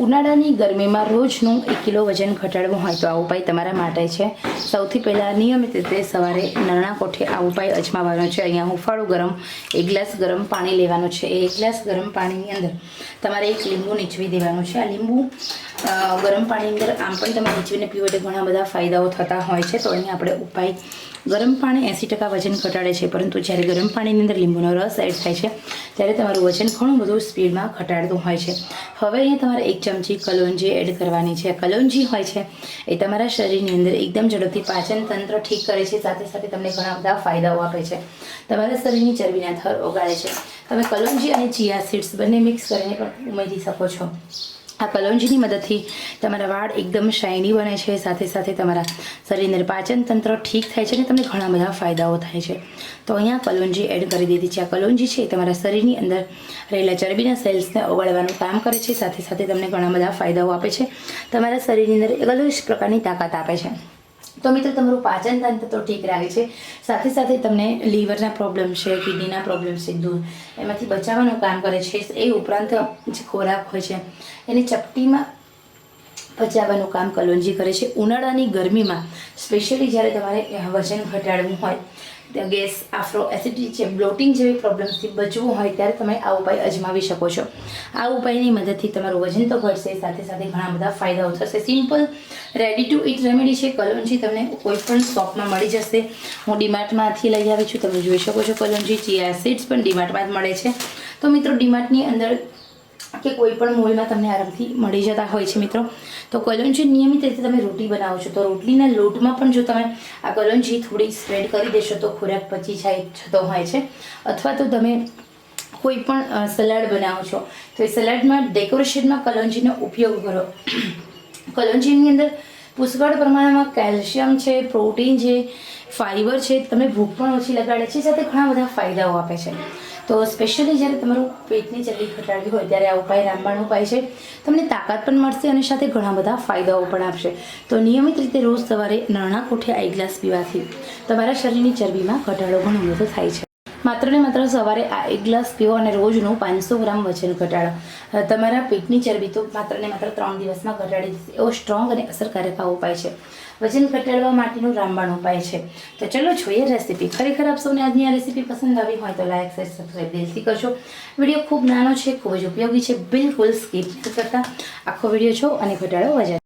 ઉનાળાની ગરમીમાં રોજનું એક કિલો વજન ઘટાડવું હોય તો આ ઉપાય તમારા માટે છે. સૌથી પહેલાં નિયમિત રીતે સવારે નાના કોઠે આ ઉપાય અજમાવવાનો છે. અહીંયા હુંફાળું ગરમ, એક ગ્લાસ ગરમ પાણી લેવાનું છે. એ એક ગ્લાસ ગરમ પાણીની અંદર તમારે એક લીંબુ નીચવી દેવાનું છે. આ લીંબુ ગરમ પાણીની અંદર આમ પણ તમે નીચવીને પીવો એટલે ઘણા બધા ફાયદાઓ થતા હોય છે. તો અહીંયા આપણે ઉપાય, ગરમ પાણી એંસી ટકા વજન ઘટાડે છે, પરંતુ જ્યારે ગરમ પાણીની અંદર લીંબુનો રસ એડ થાય છે, ત્યારે તમારું વજન ઘણું બધું સ્પીડમાં ઘટાડતું હોય છે. હવે અહીંયા તમારે એક ચમચી કલોંજી એડ કરવાની છે. કલોંજી હોય છે, એ તમારા શરીરની અંદર એકદમ ઝડપથી પાચન તંત્ર ઠીક કરે છે, સાથે સાથે તમને ઘણા બધા ફાયદાઓ આપે છે. તમારા શરીરની ચરબીના થર ઓગાળે છે. તમે કલોંજી અને ચિયા સીડ્સ બંને મિક્સ કરીને પણ ઉમેરી શકો છો. આ કલોંજીની મદદથી તમારા વાળ એકદમ શાઇની બને છે. સાથે સાથે તમારા શરીરને પાચન તંત્ર ઠીક થાય છે અને તમને ઘણા બધા ફાયદાઓ થાય છે. તો અહીંયા કલોંજી એડ કરી દીધી છે. આ કલોંજી છે તમારા શરીરની અંદર રહેલા ચરબીના સેલ્સને ઓગાળવાનું કામ કરે છે. સાથે સાથે તમને ઘણા બધા ફાયદાઓ આપે છે. તમારા શરીરની અંદર અલગ જ પ્રકારની તાકાત આપે છે. તો મિત્રો, તમારું પાચન તંત્ર તો ઠીક રાખે છે. સાથે સાથે તમને લીવરના પ્રોબ્લેમ છે, કિડનીના પ્રોબ્લેમ છે, દૂર. એમાંથી બચાવવાનું કામ કરે છે. એ ઉપરાંત જે ખોરાક હોય છે, એને ચપટીમાં પચાવવાનું કામ કલોંજી કરે છે. ઉનાળાની ગરમીમાં સ્પેશિયલી જ્યારે તમારે વજન ઘટાડવું હોય ગેસ આફ્રો એસિડિટી છે બ્લોટિંગ જેવી પ્રોબ્લેમ્સથી બચવું હોય ત્યારે તમે આ ઉપાય અજમાવી શકો છો. આ ઉપાયની મદદથી તમારું વજન તો ઘટશે, સાથે સાથે ઘણા બધા ફાયદાઓ થશે. Simple ready to eat remedy છે. કલોંજી તમને કોઈ પણ શોપમાં મળી જશે. હું ડીમાર્ટમાંથી લઈ આવી છું. તમે જોઈ શકો છો કલોંજી ચિયા સીડ્સ પણ ડીમાર્ટમાં જ મળે છે. તો મિત્રો, ડીમાર્ટની અંદર કે કોઈ પણ મોલમાં તમને આરામથી મળી જતા હોય છે મિત્રો. તો કલોંજી નિયમિત રીતે તમે રોટી બનાવો છો. તો રોટલીના લોટમાં પણ જો તમે આ કલોંજી થોડી સ્પ્રેડ કરી દેશો તો ખોરાક પચી જાય, જતો હોય છે. અથવા તો તમે કોઈ પણ સલાડ બનાવો છો. તો એ સલાડમાં ડેકોરેશનમાં કલોંજીનો ઉપયોગ કરો. કલોંજીની અંદર પુષ્કળ પ્રમાણમાં કેલ્શિયમ છે, પ્રોટીન છે ફાઇબર છે. તમને ભૂખ પણ ઓછી લગાડે છે. સાથે ઘણા બધા ફાયદાઓ આપે છે. તો સ્પેશિયલી જ્યારે તમારું પેટની ચરબી ઘટાડવી હોય ત્યારે આ ઉપાય રામબાણ ઉપાય છે. તમને તાકાત પણ મળશે અને સાથે ઘણા બધા ફાયદાઓ પણ આપશે. તો નિયમિત રીતે રોજ સવારે નાના કોઠે આઈ ગ્લાસ પીવાથી તમારા શરીરની ચરબીમાં ઘટાડો ઘણો બધો થાય છે. માત્ર ને માત્ર સવારે આ એક ગ્લાસ પીવો અને રોજનું પાંચસો ગ્રામ વજન ઘટાડો. તમારા પેટની ચરબી તો માત્ર ને માત્ર ત્રણ દિવસમાં ઘટાડી દેશે. એવો સ્ટ્રોંગ અને અસરકારક આ ઉપાય છે. વજન ઘટાડવા માટેનું રામબાણ ઉપાય છે. તો ચલો જોઈએ રેસીપી ખરેખર આપ સૌને આજની આ રેસીપી પસંદ આવી હોય તો લાઈક શેર સબસ્ક્રાઈબ દિલથી કરશો વીડિયો ખૂબ નાનો છે, ખૂબ જ ઉપયોગી છે. બિલકુલ સ્કીપ કરતા. આખો વીડિયો છો અને ઘટાડો વજન